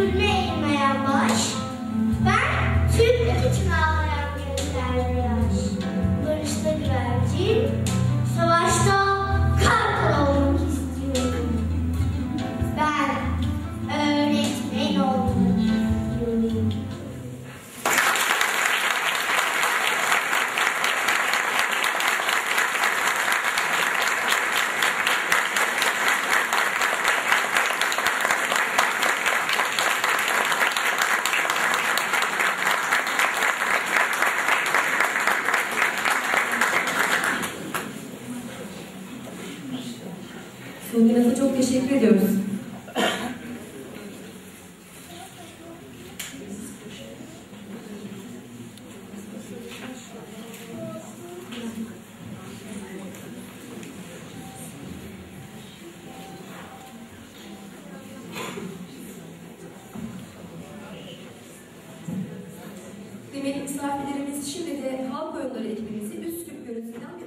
good name. teşekkür ediyoruz. Kıymetli misafirlerimiz şimdi de halk oyunları ekibimizi Üsküp yöresinden